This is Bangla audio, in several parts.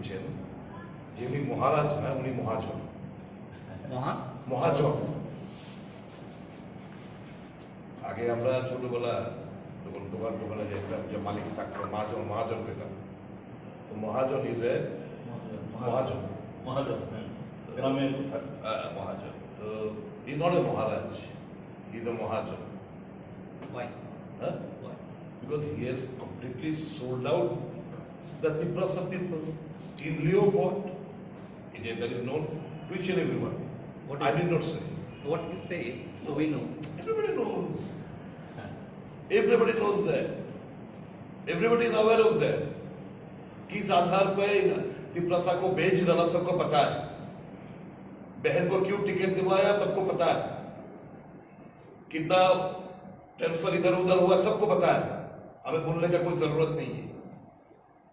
দিচ্ছেন যে উনি মহারাজ না উনি মহাজন মহা মহাজন আগে আমরা ছোটবেলা যখন দোকান দোকানে যেতাম যে মালিক থাকতো মহাজন মহাজন পেতাম তো মহাজন ইজ এ মহাজন মহাজন হ্যাঁ গ্রামের কথা আহ, মহাজন তো is not a maharaj is a mahajan why huh? because he has completely sold out the Tiprasa people in what? It is, that is known to each and everyone. What I did not say. What you say, so we know. Everybody knows. Everybody knows that. Everybody is aware of that. किस आधार पे तिप्रसा को बेच डाला सबको पता है बहन को क्यों टिकट दिलवाया सबको पता है कितना ट्रांसफ़र इधर उधर हुआ सबको पता है हमें बोलने का कोई ज़रूरत नहीं है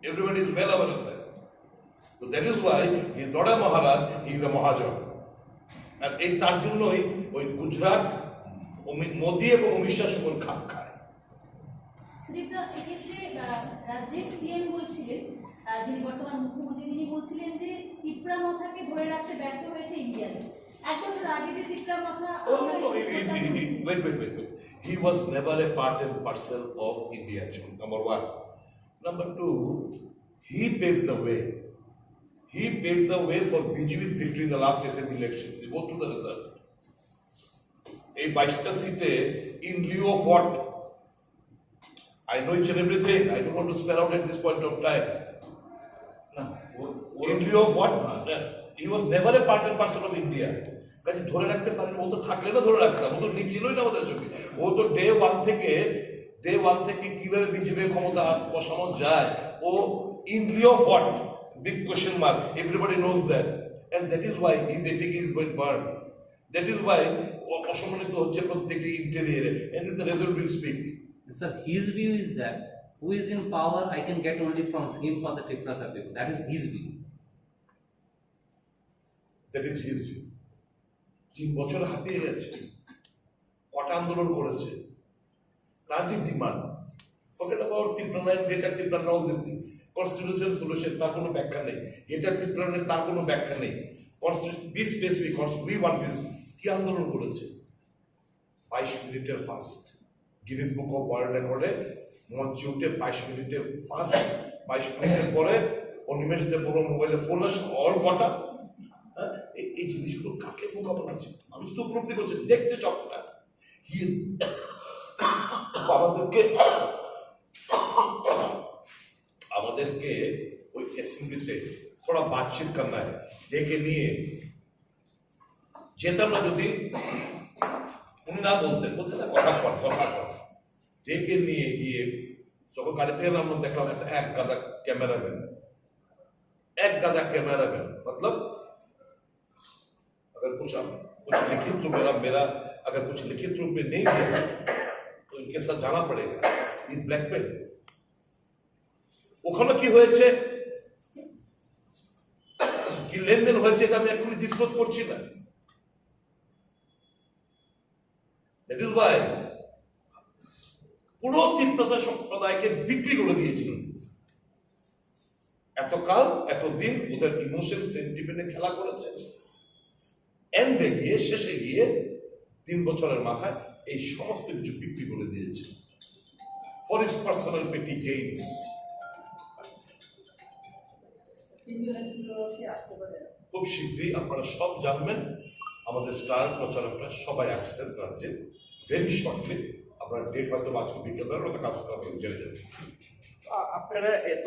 Everybody is well aware of that. তো that is why he is not a maharaj he is a mahajan আর এই তার জন্যই ওই গুজরাট মোদি এবং অমিত শাহ সকল খাপ খায়। রাজ্যের সিএম বলছিলেন যিনি বর্তমান মুখ্যমন্ত্রী তিনি বলছিলেন যে তিপ্রা মাথাকে ধরে রাখতে ব্যর্থ হয়েছে ইন্ডিয়া এক বছর আগে যে Tipra Motha wait wait wait he was never a part and parcel of India number one number two, he paved the way. He paved the way for BJP's victory in the last assembly elections. You go through the result. এই বাইশটা সিটে in lieu of what I know each everything I don't want to spell out at this point of time in lieu of what he was never a part and person of India কাজে ধরে রাখতে পারেন ও তো থাকলে না ধরে রাখতাম ও তো নিচ্ছিলই না আমাদের সঙ্গে ও তো ডে ওয়ান থেকে ডে ওয়ান থেকে কীভাবে বিজেপি ক্ষমতা বসানো যায় ও in lieu of what big question mark everybody knows that and that is why his epic is going burn that is why অসম্মানিত হচ্ছে প্রত্যেকটি ইন্টেরিয়ারে and the result will speak Sir, his view is that who is in power, I can get only from him for the Triprasa people. That is his view. That is his view তিন বছর হাঁপিয়ে গেছে। কটা আন্দোলন করেছে। তার যে demand forget about ত্রিপ্রাণায়ন greater Tipraland all this thing constitution solution তার কোনো ব্যাখ্যা নেই। গেটার ত্রিপ্রাণের তার কোনো ব্যাখ্যা নেই। Constitution be specific we want this কি আন্দোলন করেছে? বাইশ মিনিটের fast Guinness book of world রেকর্ডে মঞ্চে উঠে বাইশ মিনিটের ফাস্ট বাইশ মিনিটের পরে অনিমেষ দেব মোবাইলে ফোন আসে অল কটা। হ্যাঁ, এই- জিনিসগুলো কাকে মোকাবেলা আছে মানুষ তো উপলব্ধি করছে দেখছে সবটা। হি আমাদেরকে আমাদেরকে ওই অ্যাসেম্বলিতে থোড়া বাতচিত করনা है ডেকে নিয়ে যেতাম না যদি উনি না বলতেন বলতেন না কথা কর কথা কর ডেকে নিয়ে গিয়ে যখন গাড়ি থেকে নামলাম দেখলাম একটা এক গাদা ক্যামেরাম্যান एक गदा कैमरामैन मतलब अगर कुछ आप कुछ लिखित रूप मेरा मेरा अगर कुछ लिखित रूप में नहीं दिया तो इनके साथ जाना पड़ेगा इज ब्लैकमेल ওখানে কি হয়েছে কি লেনদেন হয়েছে এটা আমি এখনই ডিসক্লোজ করছি না দ্যাট ইজ ওয়াই পুরো তিপ্রসা সম্প্রদায়কে বিক্রি করে দিয়েছিলেন এতকাল এতদিন ওদের ইমোশন সেন্টিমেন্টে খেলা করেছে এন্ডে গিয়ে শেষে গিয়ে তিন বছরের মাথায় এই সমস্ত কিছু বিক্রি করে দিয়েছে। For his personal petty gains খুব শীঘ্রই আপনারা সব জানবেন। আমাদের স্টার প্রচারকরা সবাই আসছেন রাজ্যে। ভেরি শর্টলি আপনারা ডেট হয়তো আজকে বিকেলবেলা কাজ আপনারা জেনে যাবেন। আপনারা এত